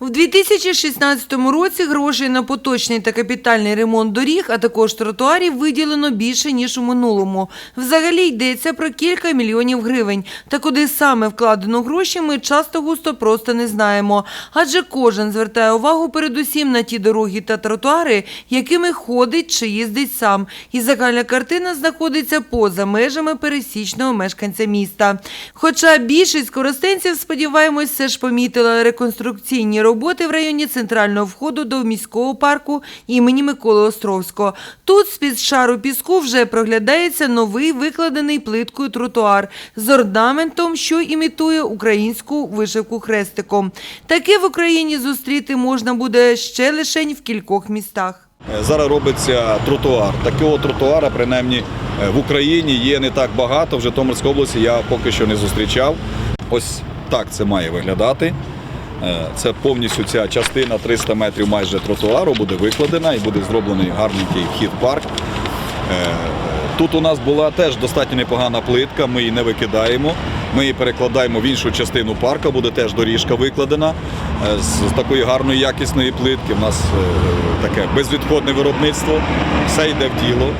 В 2016 році грошей на поточний та капітальний ремонт доріг, а також тротуарів виділено більше, ніж у минулому. Взагалі йдеться про кілька мільйонів гривень. Та куди саме вкладено гроші, ми часто густо просто не знаємо. Адже кожен звертає увагу передусім на ті дороги та тротуари, якими ходить чи їздить сам. І загальна картина знаходиться поза межами пересічного мешканця міста. Хоча більшість користенців, сподіваємось, все ж помітила реконструкційні роботи в районі центрального входу до міського парку імені Миколи Островського. Тут з-під шару піску вже проглядається новий викладений плиткою тротуар з орнаментом, що імітує українську вишивку хрестиком. Таке в Україні зустріти можна буде ще лишень в кількох містах. Зараз робиться тротуар. Такого тротуара, принаймні, е, в Україні є не так багато. В Житомирській області я поки що не зустрічав. Ось так це має виглядати. Е, Це повністю ця частина 300 метрів майже тротуару буде викладена і буде зроблений гарненький вхід в парк. Е, Тут у нас була теж достатньо непогана плитка, ми її не викидаємо. Ми її перекладаємо в іншу частину парка, буде теж доріжка викладена е, з такої гарної якісної плитки. У нас таке безвідходне виробництво, все йде в діло.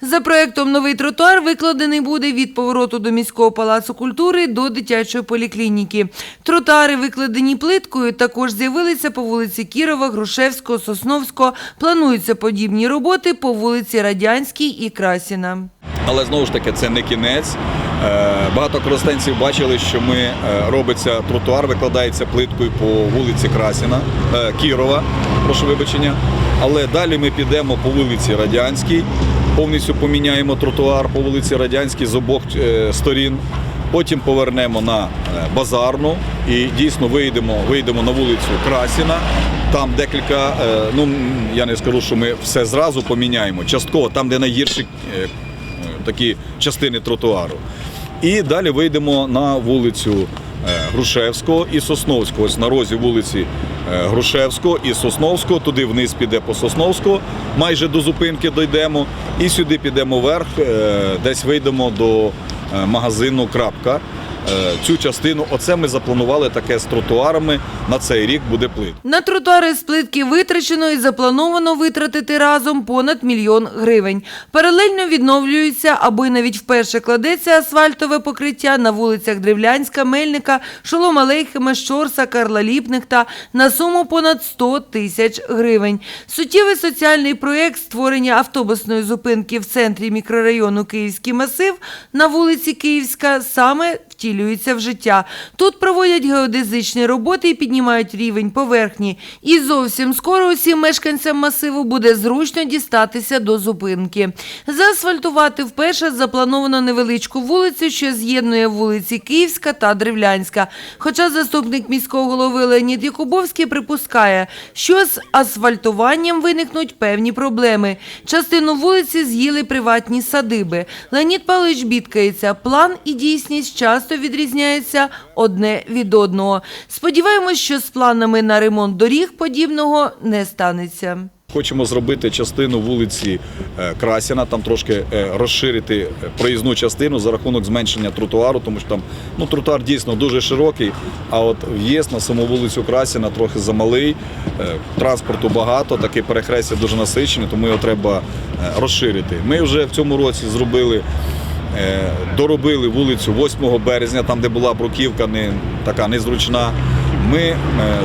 За проектом новий тротуар викладений буде від повороту до міського палацу культури до дитячої поліклініки. Тротуари, викладені плиткою, також з'явилися по вулиці Кірова, Грушевського, Сосновського. Плануються подібні роботи по вулиці Радянській і Красіна. Але знову ж таки, це не кінець. Е, Багато користенців бачили, що ми е, робиться тротуар, викладається плиткою по вулиці Красіна, е, Кірова, прошу вибачення. Але далі ми підемо по вулиці Радянській, повністю поміняємо тротуар по вулиці Радянській з обох е, сторін. Потім повернемо на е, базарну і дійсно вийдемо, вийдемо на вулицю Красіна. Там декілька, е, ну я не скажу, що ми все зразу поміняємо. Частково там, де найгірші такі частини тротуару. І далі вийдемо на вулицю Грушевського і Сосновського. Ось на розі вулиці е, Грушевського і Сосновського. Туди вниз піде по Сосновського, майже до зупинки дійдемо. І сюди підемо вверх, е, десь вийдемо до е, магазину Крапка. Е, Цю частину, оце ми запланували таке з тротуарами. На цей рік буде плит. На тротуари з плитки витрачено і заплановано витратити разом понад мільйон гривень. Паралельно відновлюється або й навіть вперше кладеться асфальтове покриття на вулицях Древлянська, Мельника, Шолома Лейхема, Щорса, Карла Ліпнихта на суму понад 100 тисяч гривень. Суттєвий соціальний проєкт створення автобусної зупинки в центрі мікрорайону Київський масив на вулиці Київська саме втілюється в життя. Тут проводять геодезичні роботи і піднімають рівень поверхні. І зовсім скоро усім мешканцям масиву буде зручно дістатися до зупинки. Заасфальтувати вперше заплановано невеличку вулицю, що з'єднує вулиці Київська та Древлянська. Хоча заступник міського голови Леонід Якубовський припускає, що з асфальтуванням виникнуть певні проблеми. Частину вулиці з'їли приватні садиби. Леонід Павлович бідкається, план і дійсність часто відрізняються одне від одного. Сподіваємось, що з планами на ремонт доріг подібного не станеться. Хочемо зробити частину вулиці е, Красіна, там трошки е, розширити е, проїзну частину за рахунок зменшення тротуару, тому що там ну, тротуар дійсно дуже широкий, а от в'їзд на саму вулицю Красіна трохи замалий, транспорту багато, таке перехрестя дуже насичене, тому його треба розширити. Ми вже в цьому році зробили. Е, Доробили вулицю 8 березня, там де була бруківка не така незручна. Ми е,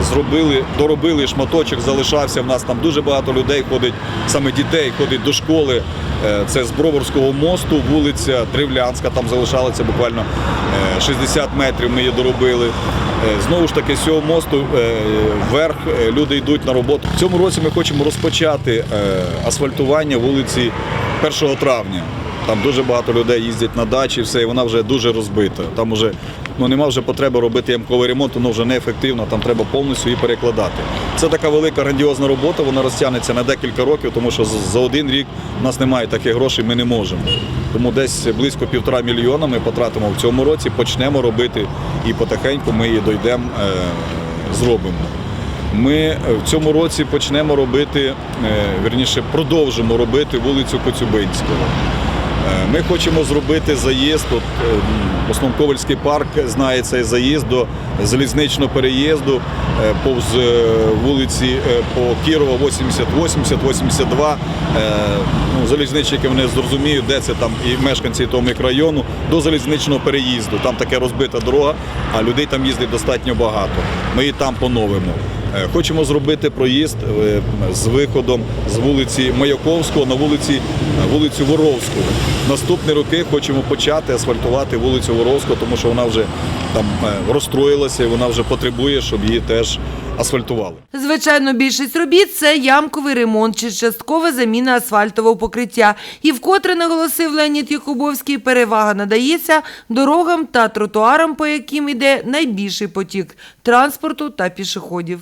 зробили, доробили шматочок, залишався. В нас там дуже багато людей ходить, саме дітей ходить до школи. Е, Це з Броварського мосту, вулиця Древлянська, там залишалося буквально е, 60 метрів. Ми її доробили. Знову ж таки, з цього мосту вверх люди йдуть на роботу. В цьому році ми хочемо розпочати асфальтування вулиці 1 травня. Там дуже багато людей їздять на дачі, все, і вона вже дуже розбита. Там вже ну, нема вже потреби робити ямковий ремонт, воно вже неефективно, там треба повністю її перекладати. Це така велика грандіозна робота, вона розтягнеться на декілька років, тому що за один рік у нас немає таких грошей, ми не можемо. Тому десь близько півтора мільйона ми потратимо в цьому році, почнемо робити і потихеньку ми її дійдемо, е, зробимо. Ми е, в цьому році почнемо робити, е, вірніше, продовжимо робити вулицю Коцюбинського. Ми хочемо зробити заїзд. От, е, Ковальський парк знає цей заїзд до залізничного переїзду е, повз е, вулиці е, по Кірова 80, 80, 82. Е, Ну, залізничники вони зрозуміють, де це там і мешканці того мікрорайону до залізничного переїзду. Там таке розбита дорога, а людей там їздить достатньо багато. Ми і там поновимо. Е, Хочемо зробити проїзд е, з виходом з вулиці Маяковського на вулиці, вулицю Воровську. Наступні роки хочемо почати асфальтувати вулицю Воровського, тому що вона вже там е, розстроїлася і вона вже потребує, щоб її теж асфальтували. Звичайно, більшість робіт це ямковий ремонт чи часткова заміна асфальтового покриття. І вкотре наголосив Леонід Якубовський, перевага надається дорогам та тротуарам, по яким йде найбільший потік транспорту та пішоходів.